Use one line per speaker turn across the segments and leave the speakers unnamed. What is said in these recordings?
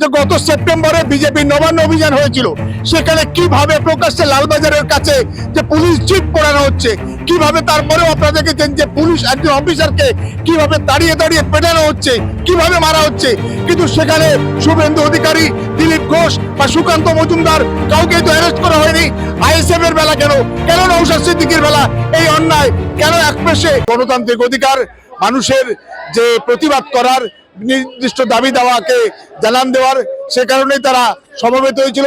যে গত সেপ্টেম্বরে বিজেপি নবান্ন অভিযান হয়েছিল, সেখানে কীভাবে প্রকাশ্যে লালবাজারের কাছে যে পুলিশ জিপ পড়ানো হচ্ছে, কীভাবে তারপরেও আপনারা দেখেছেন যে পুলিশ একজন অফিসারকে কীভাবে দাঁড়িয়ে দাঁড়িয়ে পেটানো হচ্ছে, কীভাবে মারা হচ্ছে, কিন্তু সেখানে শুভেন্দু অধিকারী, দিলীপ ঘোষ বা সুকান্ত মজুমদার কাউকে তো অ্যারেস্ট করা হয়নি, আইএসএফ এর বেলা কেন? কেন নৌসাদ সিদ্দিকির বেলা এই অন্যায়? কেন এক পেশে গণতান্ত্রিক অধিকার মানুষের যে প্রতিবাদ করার নির্দিষ্ট দাবি দেওয়াকে জানান দেওয়ার সে কারণেই তারা সমবেত হয়েছিল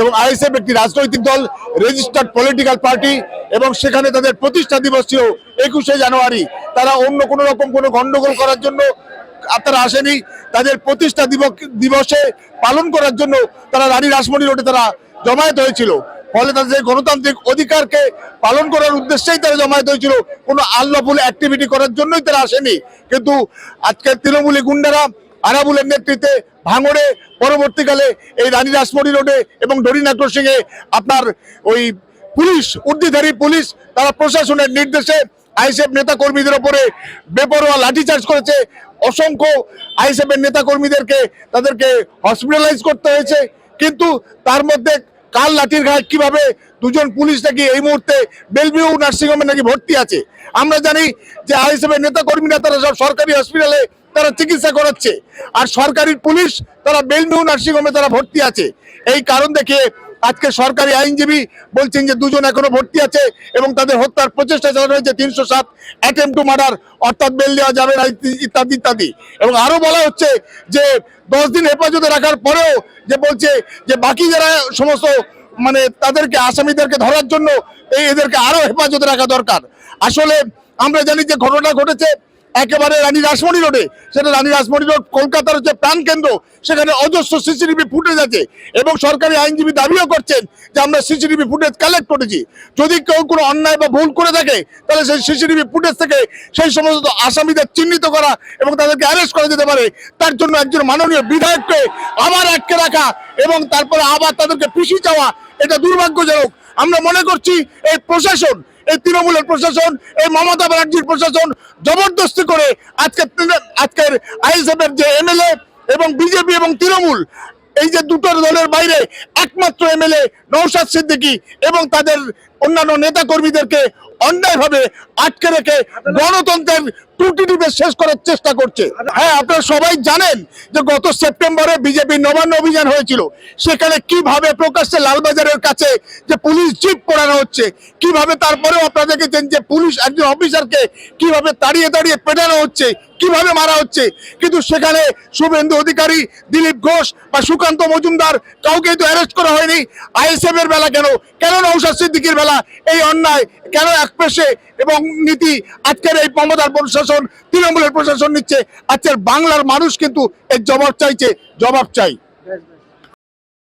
এবং আইএসএফ একটি রাজনৈতিক দল রেজিস্টার্ড পলিটিক্যাল পার্টি এবং সেখানে তাদের প্রতিষ্ঠা দিবস ছিল একুশে জানুয়ারি। তারা অন্য কোনো রকম কোনো গন্ডগোল করার জন্য তারা আসেনি। তাদের প্রতিষ্ঠা দিবসে পালন করার জন্য তারা রানী রাসমণি রোডে তারা জমায়েত হয়েছিল। ফলে তাদের গণতান্ত্রিক অধিকারকে পালন করার উদ্দেশ্যেই তারা জমায়েত হয়েছিল। কোনো আল্লাফুল অ্যাক্টিভিটি করার জন্যই তারা আসেনি। কিন্তু আজকে তৃণমূলী গুন্ডারা আরাবুলের নেতৃত্বে ভাঙড়ে পরবর্তীকালে এই রানী রাসমণি রোডে এবং ডরিনা ক্রসিং এ আপনার ওই পুলিশ উর্দিধারী পুলিশ, তারা প্রশাসনের নির্দেশে আইএসএফ নেতা কর্মীদের ওপরে বেপরোয়া লাঠিচার্জ করেছে। অসংখ্য আইএসএফ এর নেতা কর্মীদেরকে তাদেরকে হসপিটালাইজ করতে হয়েছে। কিন্তু তার মধ্যে কাল লাঠির ঘাট? কীভাবে দুজন পুলিশ নাকি এই মুহূর্তে বেলভিউ নার্সিংহোমে নাকি ভর্তি আছে? আমরা জানি যে আই হিসেবে নেতা কর্মীরা তারা সব সরকারি হসপিটালে তারা চিকিৎসা করাচ্ছে। আর সরকারি পুলিশ তারা বেলভিউ নার্সিংহোমে তারা ভর্তি আছে। এই কারণ দেখে আজকে সরকারি আইনজীবী বলছেন যে দুজন এখনও ভর্তি আছে এবং তাদের হত্যার প্রচেষ্টা চালানো হয়েছে, তিনশো সাত অ্যাটেম্প টু মার্ডার অর্থাৎ বেল দেওয়া যাবে না ইত্যাদি- ইত্যাদি। এবং আরও বলা হচ্ছে যে দশ দিন হেফাজতে রাখার পরেও যে বলছে যে বাকি যারা সমস্ত মানে তাদেরকে, আসামিদেরকে ধরার জন্য এদেরকে আরও হেফাজতে রাখা দরকার। আসলে আমরা জানি যে ঘটনা ঘটেছে একেবারে রানী রাসমণি রোডে। সেটা রানী রাসমণি রোড, কলকাতার হচ্ছে প্রাণ কেন্দ্র। সেখানে অজস্র সিসিটিভি ফুটেজ আছে এবং সরকারি আইনজীবী দাবিও করছেন যে আমরা সিসিটিভি ফুটেজ কালেক্ট করেছি। যদি কেউ কোনো অন্যায় বা ভুল করে থাকে, তাহলে সেই সিসিটিভি ফুটেজ থেকে সেই সমস্ত আসামিদের চিহ্নিত করা এবং তাদেরকে অ্যারেস্ট করা যেতে পারে। তার জন্য একজন মাননীয় বিধায়ককে আবার আটকে রাখা এবং তারপরে আবার তাদেরকে পিছিয়ে যাওয়া, এটা দুর্ভাগ্যজনক। আমরা মনে করছি এই প্রশাসন, এই তৃণমূলের প্রশাসন, এই মমতা ব্যানার্জির প্রশাসন জবরদস্তি করে আজকে আজকের আইএসএফ এর যে এমএলএ এবং বিজেপি এবং তৃণমূল, এই যে দুটো দলের বাইরে একমাত্র এমএলএ নৌসাদ সিদ্দিকী এবং তাদের অন্যান্য নেতা কর্মীদেরকে অন্যায়ভাবে আটকে রেখে গণতন্ত্রের ত্রুটি টিপে শেষ করার চেষ্টা করছে। হ্যাঁ আপনারা সবাই জানেন যে গত সেপ্টেম্বরে বিজেপি নবান্ন অভিযান হয়েছিল। সেখানে কীভাবে প্রকাশ্যে লালবাজারের কাছে যে পুলিশ জিপ পড়ানো হচ্ছে, কীভাবে তারপরেও আপনারা দেখেছেন যে পুলিশ একজন অফিসারকে কীভাবে তাড়িয়ে দাঁড়িয়ে পেটানো হচ্ছে, কীভাবে মারা হচ্ছে। কিন্তু সেখানে শুভেন্দু অধিকারী, দিলীপ ঘোষ বা সুকান্ত মজুমদার কাউকে তো অ্যারেস্ট করা হয়নি। আইএসএফ এর বেলা কেন? কেন নৌসাদ সিদ্দিকির বেলা এই অন্যায় কেন এক পেশে এবং নীতি আজকের এই মমতার প্রশাসন, তৃণমূলের প্রশাসন নিচ্ছে? আজকের বাংলার মানুষ কিন্তু এর জবাব চাইছে, জবাব চাই।